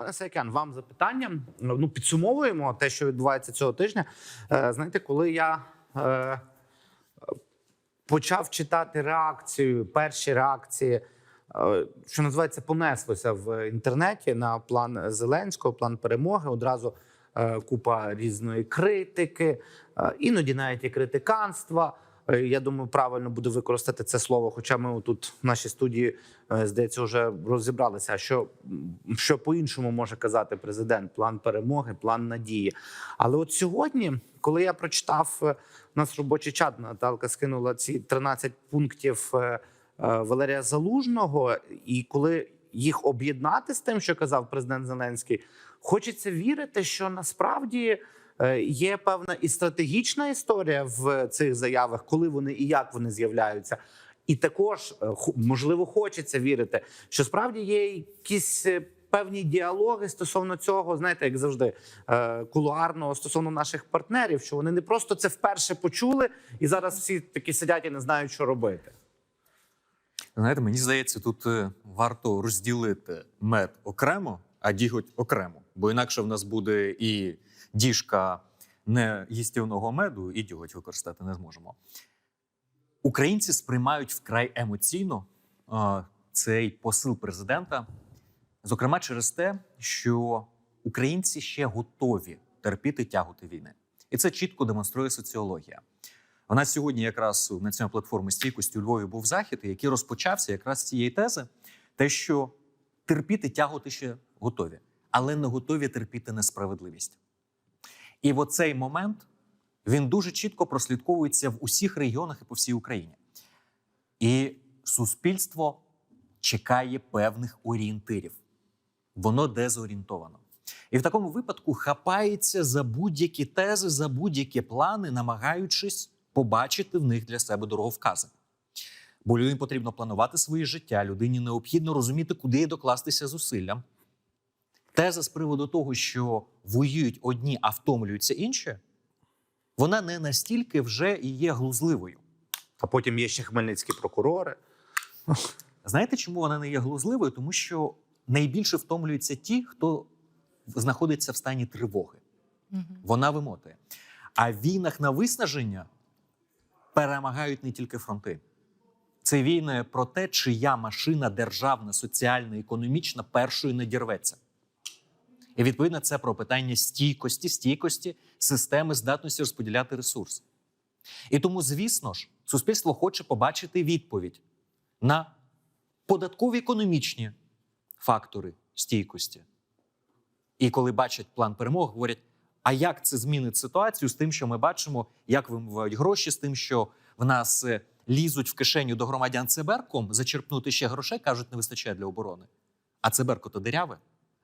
Пане Сайкян, вам запитання. Ну, підсумовуємо те, що відбувається цього тижня. Е, Знаєте, коли я е, почав читати реакцію, перші реакції, е, що називається, понеслося в інтернеті на план Зеленського, план перемоги. Одразу купа різної критики, іноді навіть і критиканства. Е, Я думаю, правильно буде використати це слово. Хоча ми тут в нашій студії е, здається вже розібралися, що, що по-іншому може казати президент: план перемоги, план надії. Але от сьогодні, коли я прочитав е, у нас робочий чат, Наталка скинула ці 13 пунктів е, е, Валерія Залужного, і коли їх об'єднати з тим, що казав президент Зеленський, хочеться вірити, що насправді. Е, Є певна і стратегічна історія в цих заявах, коли вони і як вони з'являються. І також е, можливо хочеться вірити, що справді є якісь е, певні діалоги стосовно цього, знаєте, як завжди, кулуарного стосовно наших партнерів, що вони не просто це вперше почули, і зараз всі такі сидять і не знають, що робити. Знаєте, мені здається, тут варто розділити мед окремо, а діготь окремо. Бо інакше в нас буде і діжка не їстівного меду, і діготь використати не зможемо. Українці сприймають вкрай емоційно цей посил президента, зокрема через те, що українці ще готові терпіти тяготи війни. І це чітко демонструє соціологія. У нас сьогодні якраз на цьому платформі стійкості у Львові був захід, який розпочався якраз з цієї тези, те, що терпіти тяготи ще готові, але не готові терпіти несправедливість. І в оцей момент він дуже чітко прослідковується в усіх регіонах і по всій Україні. І суспільство чекає певних орієнтирів. Воно дезорієнтовано. І в такому випадку хапається за будь-які тези, за будь-які плани, намагаючись побачити в них для себе дороговкази. Бо людині потрібно планувати своє життя, людині необхідно розуміти, куди докластися зусиллям. Теза з приводу того, що воюють одні, а втомлюються інші, вона не настільки вже і є глузливою. А потім є ще хмельницькі прокурори. Знаєте, чому вона не є глузливою? Тому що найбільше втомлюються ті, хто знаходиться в стані тривоги. Вона вимотує. А в війнах на виснаження перемагають не тільки фронти. Це війни про те, чия машина державна, соціальна, економічна першою не дірветься. І відповідно це про питання стійкості, стійкості системи, здатності розподіляти ресурси. І тому, звісно ж, суспільство хоче побачити відповідь на податкові економічні фактори стійкості. І коли бачать план перемоги, говорять: а як це змінить ситуацію з тим, що ми бачимо, як вимивають гроші, з тим, що в нас е, лізуть в кишеню до громадян циберком, зачерпнути ще грошей, кажуть, не вистачає для оборони. А циберко то диряве,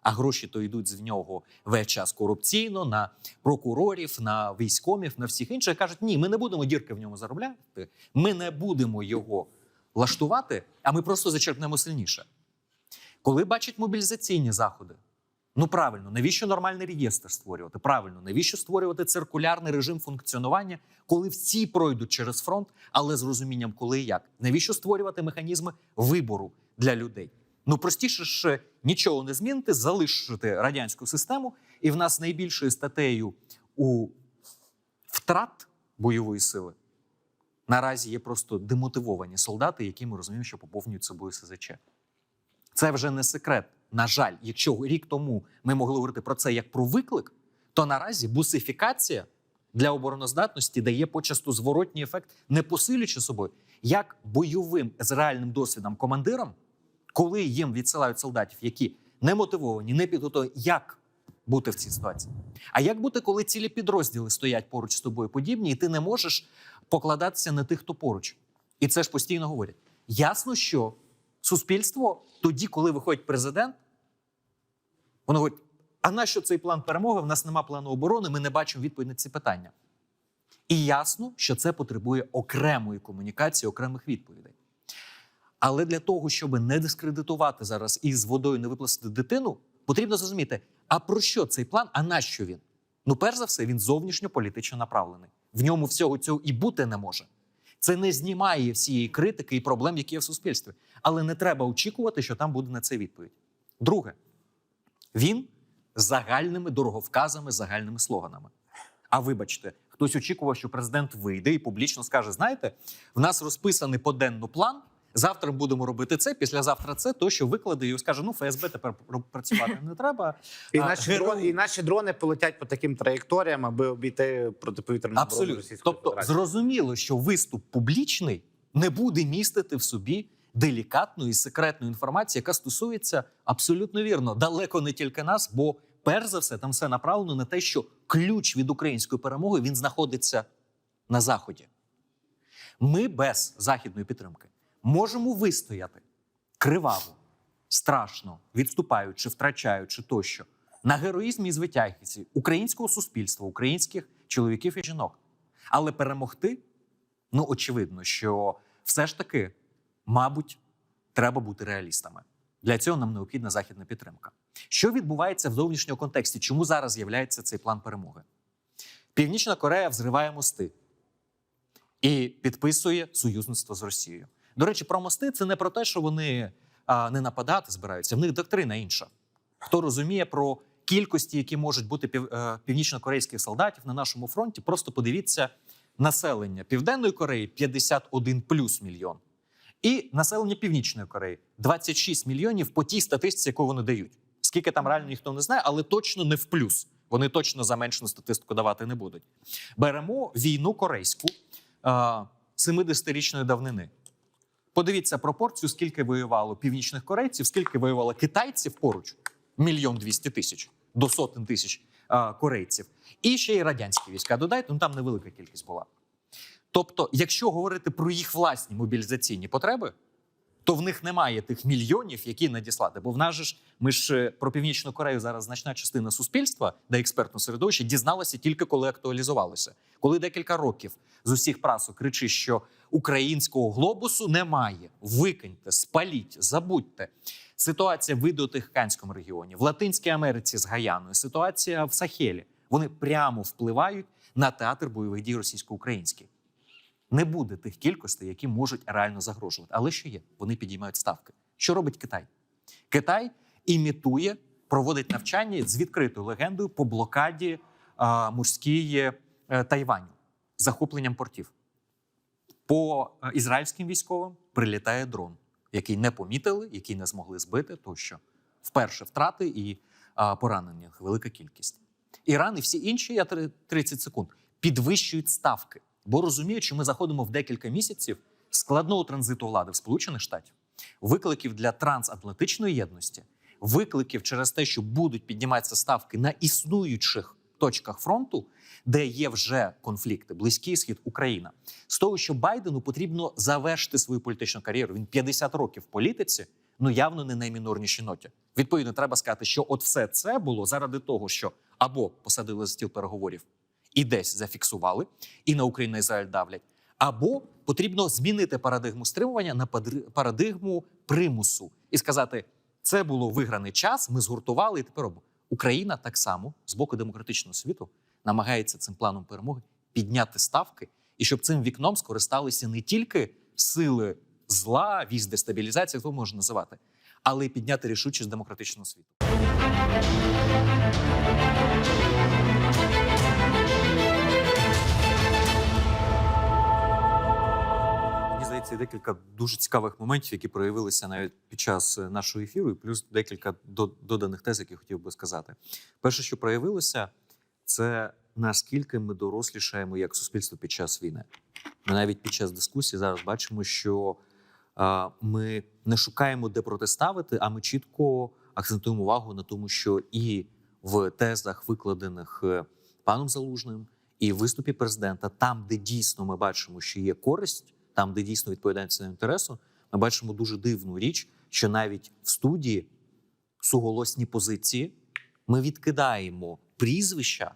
а гроші то йдуть з нього весь час корупційно на прокурорів, на військомів, на всіх інших. Кажуть, ні, ми не будемо дірки в ньому заробляти, ми не будемо його лаштувати, а ми просто зачерпнемо сильніше. Коли бачать мобілізаційні заходи, ну правильно, навіщо нормальний реєстр створювати? Правильно, навіщо створювати циркулярний режим функціонування, коли всі пройдуть через фронт, але з розумінням, коли і як? Навіщо створювати механізми вибору для людей? Ну простіше ж нічого не змінити, залишити радянську систему, і в нас найбільшою статтею у втрат бойової сили наразі є просто демотивовані солдати, які ми розуміємо, що поповнюють собою СЗЧ. Це вже не секрет. На жаль, якщо рік тому ми могли говорити про це як про виклик, то наразі бусифікація для обороноздатності дає почасту зворотній ефект, не посилюючи собою, як бойовим з реальним досвідом командирам, коли їм відсилають солдатів, які не мотивовані, не підготовлені, як бути в цій ситуації? А як бути, коли цілі підрозділи стоять поруч з тобою подібні, і ти не можеш покладатися на тих, хто поруч? І це ж постійно говорять. Ясно, що суспільство тоді, коли виходить президент, воно говорить: а нащо цей план перемоги? В нас нема плану оборони, ми не бачимо відповідь на ці питання. І ясно, що це потребує окремої комунікації, окремих відповідей. Але для того, щоб не дискредитувати зараз і з водою не виплесити дитину, потрібно зрозуміти, а про що цей план, а нащо він? Ну, перш за все, він зовнішньополітично направлений. В ньому всього цього і бути не може. Це не знімає всієї критики і проблем, які є в суспільстві. Але не треба очікувати, що там буде на це відповідь. Друге, Він загальними дороговказами, загальними слоганами. А вибачте, хтось очікував, що президент вийде і публічно скаже: знаєте, в нас розписаний поденно план. Завтра будемо робити це, післязавтра це, то що викладе і скаже: ну ФСБ тепер працювати не треба. І А, наші, герої- дрони, і наші дрони полетять по таким траєкторіям, аби обійти протиповітряну оборону Абсолютно. Російської Тобто, Федерації. зрозуміло, що виступ публічний не буде містити в собі делікатної секретної інформації, яка стосується абсолютно вірно, далеко не тільки нас, бо перш за все там все направлено на те, що ключ від української перемоги він знаходиться на заході. Ми без західної підтримки можемо вистояти криваво, страшно, відступаючи, втрачаючи тощо на героїзмі і звитягідці українського суспільства, українських чоловіків і жінок. Але перемогти, ну очевидно, що все ж таки, мабуть, треба бути реалістами. Для цього нам необхідна західна підтримка. Що відбувається в зовнішньому контексті? Чому зараз з'являється цей план перемоги? Північна Корея взриває мости і підписує союзництво з Росією. До речі, про мости це не про те, що вони а, не нападати збираються. В них доктрина інша. Хто розуміє про кількості, які можуть бути пів, е, північно-корейських солдатів на нашому фронті, просто подивіться населення Південної Кореї 51 плюс мільйон. І населення Північної Кореї 26 мільйонів по тій статистиці, яку вони дають. Скільки там реально ніхто не знає, але точно не в плюс. Вони точно заменшену статистику давати не будуть. Беремо війну корейську е, 70-річної давнини. Подивіться пропорцію, скільки воювало північних корейців, скільки воювало китайців поруч мільйон двісті тисяч до сотень тисяч а, корейців. І ще й радянські війська додайте, ну там невелика кількість була. Тобто, якщо говорити про їх власні мобілізаційні потреби, то в них немає тих мільйонів, які надіслати. Бо в нас же ж ми ж е, про північну Корею зараз значна частина суспільства, де експертне середовище, дізналася тільки коли актуалізувалося. Коли декілька років з усіх прасок кричить, що українського глобусу немає. Викиньте, спаліть, забудьте. Ситуація в Індотихоокеанському регіоні, в Латинській Америці з Гаяною, ситуація в Сахелі. Вони прямо впливають на театр бойових дій російсько-український. Не буде тих кількостей, які можуть реально загрожувати. Але що є? Вони підіймають ставки. Що робить Китай? Китай імітує, проводить навчання з відкритою легендою по блокаді а, морській е, Тайваню, захопленням портів. По е, ізраїльським військовим прилітає дрон, який не помітили, який не змогли збити, тощо вперше втрати і а, поранених велика кількість. Іран і всі інші, я три- 30 секунд, підвищують ставки, бо розуміють, що ми заходимо в декілька місяців складного транзиту влади в Сполучених Штатів, викликів для трансатлантичної єдності, викликів через те, що будуть підніматися ставки на існуючих точках фронту, де є вже конфлікти, близький схід, Україна, з того, що Байдену потрібно завершити свою політичну кар'єру. Він 50 років в політиці, ну явно не наймінорнішій ноті. Відповідно, треба сказати, що от все це було заради того, що або посадили за стіл переговорів і десь зафіксували, і на Україну Ізраїль давлять, або потрібно змінити парадигму стримування на парадигму примусу і сказати: це було виграний час, ми згуртували і тепер. Україна так само з боку демократичного світу намагається цим планом перемоги підняти ставки, і щоб цим вікном скористалися не тільки сили зла, віз дестабілізації, хто можна називати, але й підняти рішучість демократичного світу. Здається, декілька дуже цікавих моментів, які проявилися навіть під час е, нашого ефіру, і плюс декілька доданих тез, які хотів би сказати. Перше, що проявилося, це наскільки ми дорослішаємо як суспільство під час війни. Ми навіть під час дискусії зараз бачимо, що ми не шукаємо, де протиставити, а ми чітко акцентуємо увагу на тому, що і в тезах, викладених е, паном Залужним, і в виступі президента, там, де дійсно ми бачимо, що є користь, там, де дійсно відповідається на інтересу, ми бачимо дуже дивну річ, що навіть в студії суголосні позиції ми відкидаємо прізвища,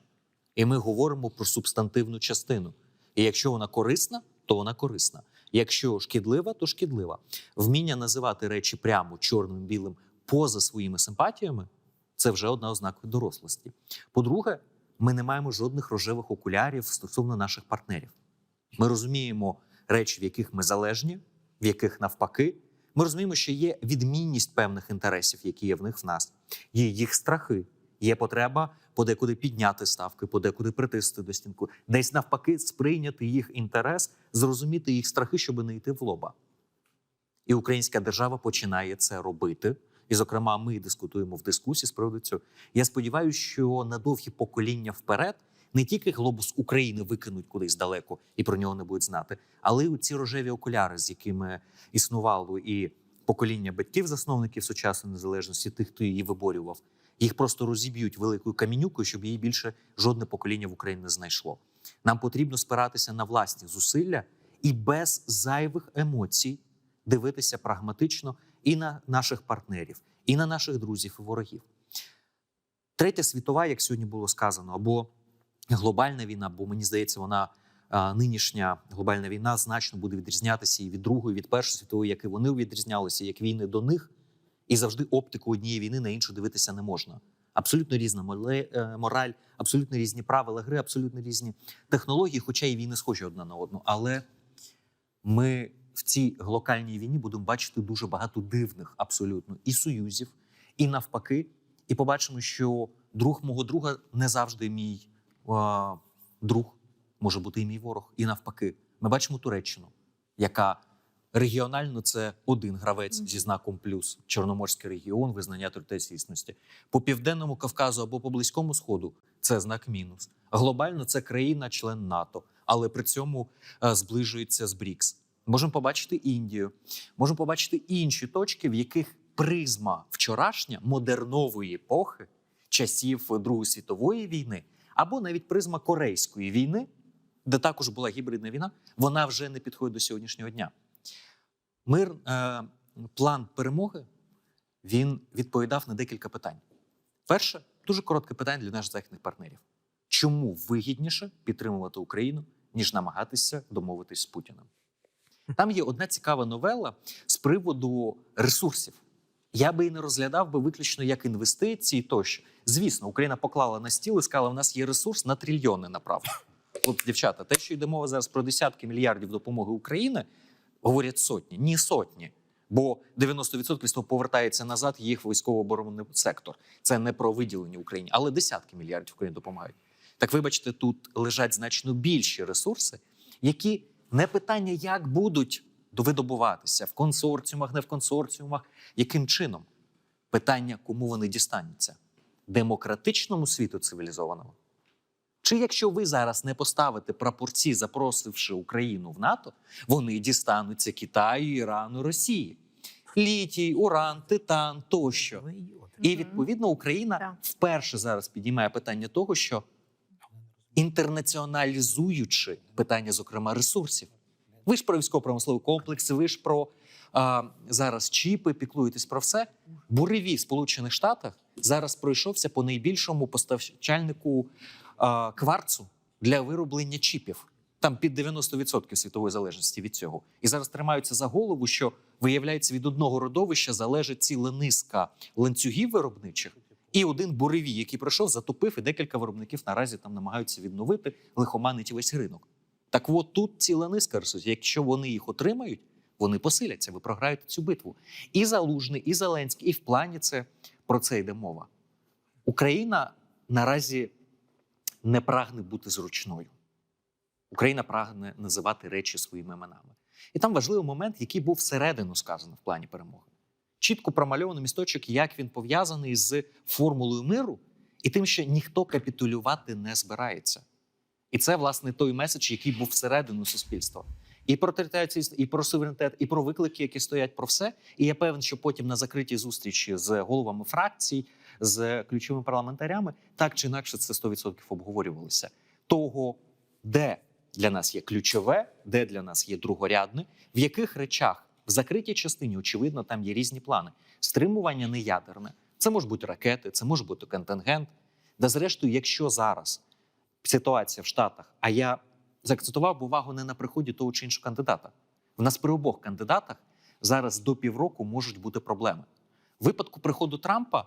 і ми говоримо про субстантивну частину. І якщо вона корисна, то вона корисна. Якщо шкідлива, то шкідлива. Вміння називати речі прямо чорним білим поза своїми симпатіями це вже одна ознака дорослості. По-друге, ми не маємо жодних рожевих окулярів стосовно наших партнерів. Ми розуміємо речі, в яких ми залежні, в яких навпаки. Ми розуміємо, що є відмінність певних інтересів, які є в них в нас. є їх страхи, є потреба подекуди підняти ставки, подекуди притиснути до стінку, десь навпаки сприйняти їх інтерес, зрозуміти їх страхи, щоб не йти в лоба. І українська держава починає це робити. І, зокрема, ми дискутуємо в дискусії з приводу цього. Я сподіваюся, що на довгі покоління вперед не тільки глобус України викинуть кудись далеко і про нього не будуть знати, але й ці рожеві окуляри, з якими існувало і покоління батьків-засновників сучасної незалежності, тих, хто її виборював, їх просто розіб'ють великою камінюкою, щоб її більше жодне покоління в Україні не знайшло. Нам потрібно спиратися на власні зусилля і без зайвих емоцій дивитися прагматично і на наших партнерів, і на наших друзів і ворогів. Третя світова, як сьогодні було сказано, або глобальна війна, бо мені здається, вона нинішня глобальна війна значно буде відрізнятися і від другої, від першої світової, як і вони відрізнялися, як війни до них, і завжди оптику однієї війни на іншу дивитися не можна. Абсолютно різна е, мораль, абсолютно різні правила гри, абсолютно різні технології, хоча і війни схожі одна на одну. Але ми в цій глобальній війні будемо бачити дуже багато дивних абсолютно і союзів, і навпаки. І побачимо, що друг мого друга не завжди мій друг, може бути і мій ворог. І навпаки, ми бачимо Туреччину, яка регіонально це один гравець зі знаком плюс Чорноморський регіон, визнання територіальності. По південному Кавказу або по близькому сходу це знак мінус. Глобально це країна-член НАТО, але при цьому е, зближується з БРІКС. Можемо побачити Індію, можемо побачити інші точки, в яких призма вчорашня модернової епохи, часів Другої світової війни, або навіть призма Корейської війни, де також була гібридна війна, вона вже не підходить до сьогоднішнього дня. Мир, е, план перемоги він відповідав на декілька питань. Перше, дуже коротке питання для наших західних партнерів: чому вигідніше підтримувати Україну, ніж намагатися домовитись з Путіним? Там є одна цікава новела з приводу ресурсів. Я би і не розглядав би виключно як інвестиції тощо. Звісно, Україна поклала на стіл і сказала, у нас є ресурс на трильйони направо. От, дівчата, те, що йде мова зараз про десятки мільярдів допомоги України, говорять сотні, ні сотні. Бо 90% з повертається назад їх військово-оборонний сектор. Це не про виділення Україні, але десятки мільярдів Україні допомагають. Так вибачте, тут лежать значно більші ресурси, які не питання, як будуть видобуватися в консорціумах, не в консорціумах, яким чином. Питання, кому вони дістануться демократичному світу цивілізованому. Чи якщо ви зараз не поставите прапорці, запросивши Україну в НАТО, вони дістануться Китаю, Ірану, Росії. Літій, уран, титан тощо. І відповідно Україна вперше зараз підіймає питання того, що інтернаціоналізуючи питання, зокрема, ресурсів. Ви ж про військово-промисловий комплекс, ви ж про а, зараз чіпи, піклуєтесь про все. Буревій в Сполучених Штатах зараз пройшовся по найбільшому постачальнику а, кварцу для вироблення чіпів. Там під 90% світової залежності від цього. І зараз тримаються за голову, що виявляється, від одного родовища залежить ціла низка ланцюгів виробничих. І один буревій, який пройшов, затопив, і декілька виробників наразі там намагаються відновити, лихоманить весь ринок. Так от тут ціла низка ресурсів. Якщо вони їх отримають, вони посиляться, ви програєте цю битву. І Залужний, і Зеленський, і в плані це про це йде мова. Україна наразі не прагне бути зручною. Україна прагне називати речі своїми іменами. І там важливий момент, який був всередину сказано в плані перемоги. Чітко промальовано місточок, як він пов'язаний з формулою миру і тим, що ніхто капітулювати не збирається. І це, власне, той меседж, який був всередину суспільства. І про територіальність, і про суверенітет, і про виклики, які стоять про все. І я певен, що потім на закритій зустрічі з головами фракцій, з ключовими парламентарями, так чи інакше це 100% обговорювалося. Того, де для нас є ключове, де для нас є другорядне, в яких речах в закритій частині, очевидно, там є різні плани. Стримування не ядерне. Це можуть бути ракети, це може бути контингент. Да, зрештою, якщо зараз ситуація в Штатах, а я заакцентував увагу не на приході того чи іншого кандидата. В нас при обох кандидатах зараз до півроку можуть бути проблеми. В випадку приходу Трампа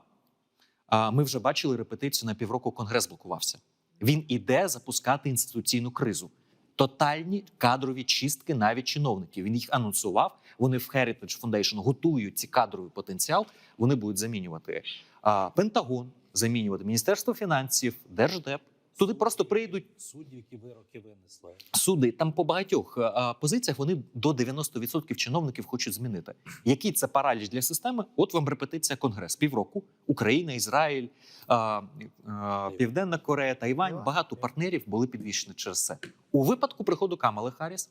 ми вже бачили репетицію на півроку. Конгрес блокувався. Він іде запускати інституційну кризу. Тотальні кадрові чистки навіть чиновників. Він їх анонсував. Вони в Heritage Foundation готують ці кадровий потенціал. Вони будуть замінювати а, Пентагон замінювати, Міністерство фінансів, Держдеп. Туди просто прийдуть суддів, які вироки винесли. суди. Там по багатьох а, позиціях вони до 90% чиновників хочуть змінити. Який це параліч для системи? От вам репетиція Конгрес. Півроку Україна, Ізраїль, а, а, Південна Корея, Тайвань. Багато партнерів були підвішені через це. У випадку приходу Камали Харріс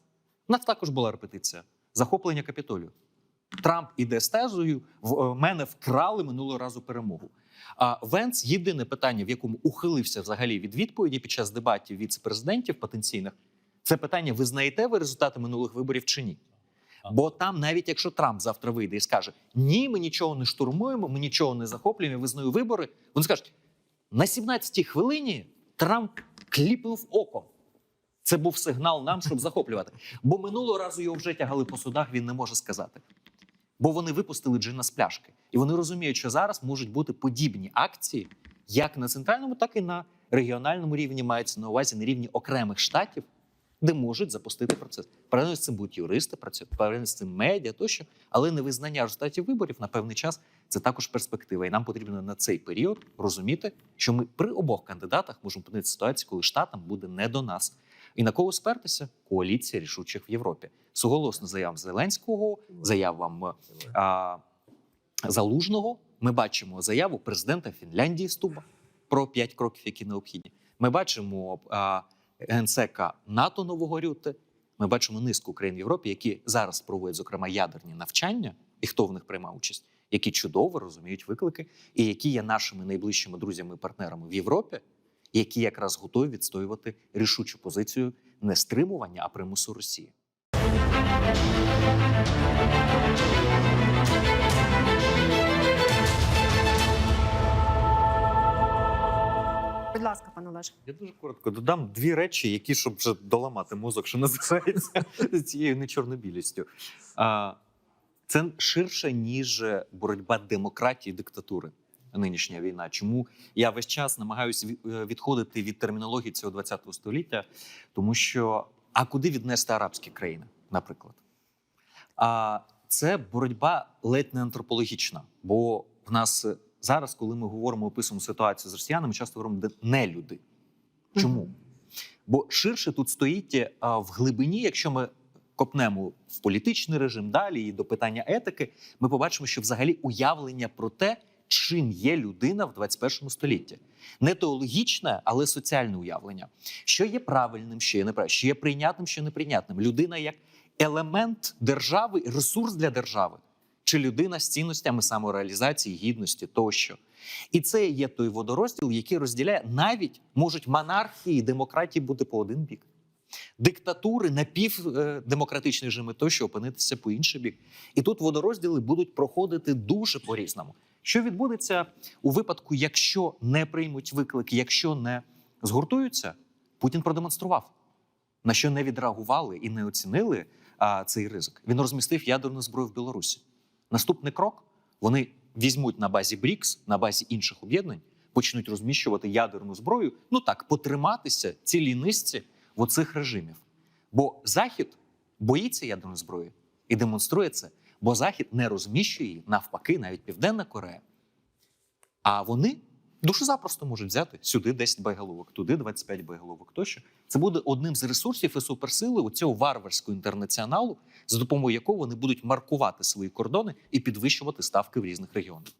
у нас також була репетиція захоплення капітолію. Трамп іде з тезою. В е, мене вкрали минулого разу перемогу. А Венц єдине питання, в якому ухилився взагалі від відповіді під час дебатів віце-президентів потенційних, це питання: ви знаєте ви результати минулих виборів чи ні? Бо там, навіть якщо Трамп завтра вийде і скаже: Ні, ми нічого не штурмуємо, ми нічого не захоплюємо, я визнаю вибори. Вони скажуть: на 17-й хвилині Трамп кліпнув оком. Це був сигнал нам, щоб захоплювати. Бо минулого разу його вже тягали по судах, він не може сказати. Бо вони випустили джина з пляшки. І вони розуміють, що зараз можуть бути подібні акції, як на центральному, так і на регіональному рівні мається на увазі на рівні окремих штатів, де можуть запустити процес. Паралельно з цим будуть юристи паралельно з цим медіа тощо, але невизнання результатів виборів на певний час це також перспектива. І нам потрібно на цей період розуміти, що ми при обох кандидатах можемо опинитися в ситуації, коли штатам буде не до нас. І на кого спертися? Коаліція рішучих в Європі. Суголосно заяв Зеленського, заявам е, а, Залужного. Ми бачимо заяву президента Фінляндії Стуба про п'ять кроків, які необхідні. Ми бачимо а, генсека НАТО Нового Рюти. Ми бачимо низку країн в Європі, які зараз проводять, зокрема, ядерні навчання, і хто в них приймав участь, які чудово розуміють виклики, і які є нашими найближчими друзями і партнерами в Європі, які якраз готові відстоювати рішучу позицію не стримування, а примусу Росії. Будь ласка, пане Олеже. Я дуже коротко додам дві речі, які щоб вже доламати мозок, що називається цією нечорнобілістю. Це ширше, ніж боротьба демократії і диктатури. Нинішня війна. Чому я весь час намагаюся відходити від термінології цього 20-го століття, тому що а куди віднести арабські країни, наприклад? А це боротьба ледь не антропологічна, бо в нас зараз, коли ми говоримо описуємо ситуацію з росіянами, часто говоримо де не люди. Чому? Бо ширше тут стоїть а, в глибині, якщо ми копнемо в політичний режим далі і до питання етики, ми побачимо, що взагалі уявлення про те, чим є людина в 21 столітті, не теологічне, але соціальне уявлення, що є правильним, що є неправильним, що є прийнятним, що неприйнятним. Людина як елемент держави, ресурс для держави, чи людина з цінностями самореалізації, гідності тощо. І це є той водорозділ, який розділяє навіть можуть монархії і демократії бути по один бік. Диктатури, напівдемократичні режими тощо опинитися по інший бік. І тут водорозділи будуть проходити дуже по-різному. Що відбудеться у випадку, якщо не приймуть виклик, якщо не згуртуються, Путін продемонстрував, на що не відреагували і не оцінили а, цей ризик. Він розмістив ядерну зброю в Білорусі. Наступний крок вони візьмуть на базі БРІКС, на базі інших об'єднань, почнуть розміщувати ядерну зброю. Ну так, потриматися цілій низці в оцих режимів. Бо Захід боїться ядерної зброї і демонструє це, бо Захід не розміщує її, навпаки, навіть Південна Корея. А вони дуже запросто можуть взяти сюди 10 боєголовок, туди 25 боєголовок тощо. Це буде одним з ресурсів і суперсили у цього варварського інтернаціоналу, за допомогою якого вони будуть маркувати свої кордони і підвищувати ставки в різних регіонах.